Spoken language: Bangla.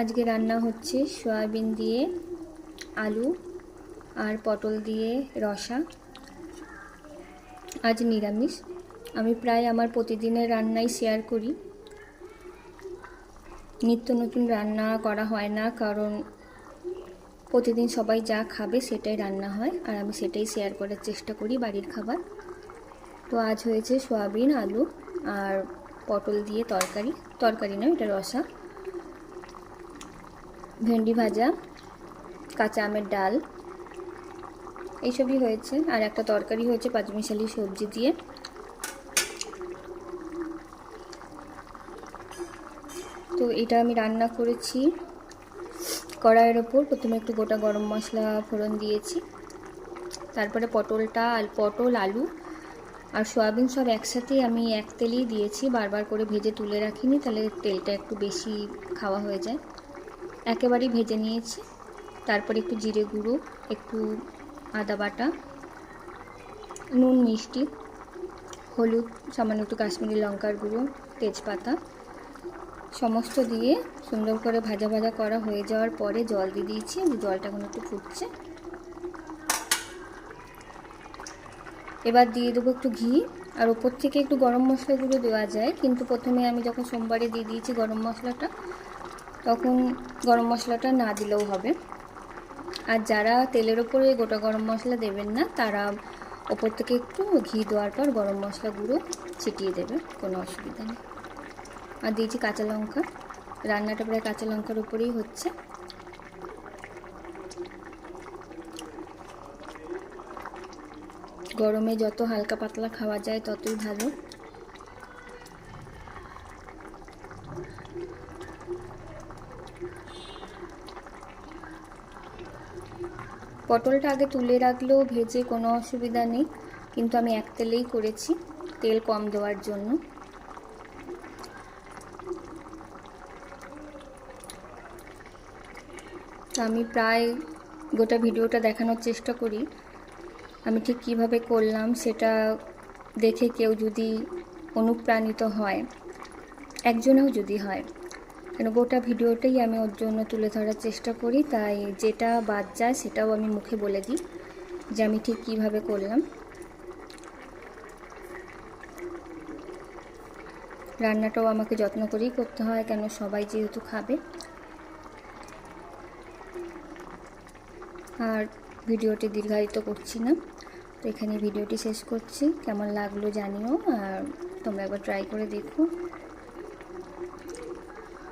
আজকে রান্না হচ্ছে সয়াবিন দিয়ে আলু আর পটল দিয়ে রসা। আজ নিরামিষ। আমি প্রায় আমার প্রতিদিনের রান্নাই শেয়ার করি। নিত্য নতুন রান্না করা হয় না, কারণ প্রতিদিন সবাই যা খাবে সেটাই রান্না হয়, আর আমি সেটাই শেয়ার করার চেষ্টা করি বাড়ির খাবার। তো আজ হয়েছে সয়াবিন, আলু আর পটল দিয়ে তরকারি। তরকারি নয় এটা রসা। ভেন্ডি ভাজা, কাঁচা আমের ডাল, এইসবই হয়েছে। আর একটা তরকারি হয়েছে পাঁচমিশালি সবজি দিয়ে। তো এটা আমি রান্না করেছি। কড়াইয়ের ওপর প্রথমে একটু গোটা গরম মশলা ফোড়ন দিয়েছি। তারপরে পটলটা পটল, আলু আর সয়াবিন সব একসাথেই আমি এক তেলেই দিয়েছি। বারবার করে ভেজে তুলে রাখিনি, তাহলে তেলটা একটু বেশি খাওয়া হয়ে যায়। একেবারেই ভেজে নিয়েছি। তারপরে একটু জিরে গুঁড়ো, একটু আদা বাটা, নুন, মিষ্টি, হলুদ, সামান্য একটু কাশ্মীরি লঙ্কার গুঁড়ো, তেজপাতা, সমস্ত দিয়ে সুন্দর করে ভাজা ভাজা করা হয়ে যাওয়ার পরে জল দিয়ে দিয়েছি। জলটা এখন একটু ফুটছে। এবার দিয়ে দেবো একটু ঘি। আর ওপর থেকে একটু গরম মশলা গুঁড়ো দেওয়া যায়। কিন্তু প্রথমে আমি যখন সোমবারে দিয়ে দিয়েছি গরম মশলাটা তখন গরম মশলাটা না দিলেও হবে। আর যারা তেলের ওপরে গোটা গরম মশলা দেবেন না, তারা ওপর থেকে একটু ঘি দেওয়ার পর গরম মশলা গুঁড়ো ছিটিয়ে দেবে কোনো অসুবিধা নেই। আর দিয়েছি কাঁচা লঙ্কা। রান্নাটা প্রায় কাঁচা লঙ্কার উপরেই হচ্ছে। গরমে যত হালকা পাতলা খাওয়া যায়, ততই ভালো। পটলটা আগে তুলে রাখলেও ভেজে কোনো অসুবিধা নেই, কিন্তু আমি এক তেলেই করেছি, তেল কম দেওয়ার জন্য। আমি প্রায় গোটা ভিডিওটা দেখানোর চেষ্টা করি, আমি ঠিক কীভাবে করলাম সেটা দেখে কেউ যদি অনুপ্রাণিত হয়, একজনেও যদি হয়। কেন গোটা ভিডিওটাই আমি ওর জন্য তুলে ধরার চেষ্টা করি। তাই যেটা বাদ যায় সেটাও আমি মুখে বলে দিই যে আমি ঠিক কীভাবে করলাম। রান্নাটাও আমাকে যত্ন করেই করতে হয়, কেন সবাই যেহেতু খাবে। আর ভিডিওটি দীর্ঘায়িত করছি না। তো এখানে ভিডিওটি শেষ করছি। কেমন লাগল জানিও, আর তোমরা একবার ট্রাই করে দেখো।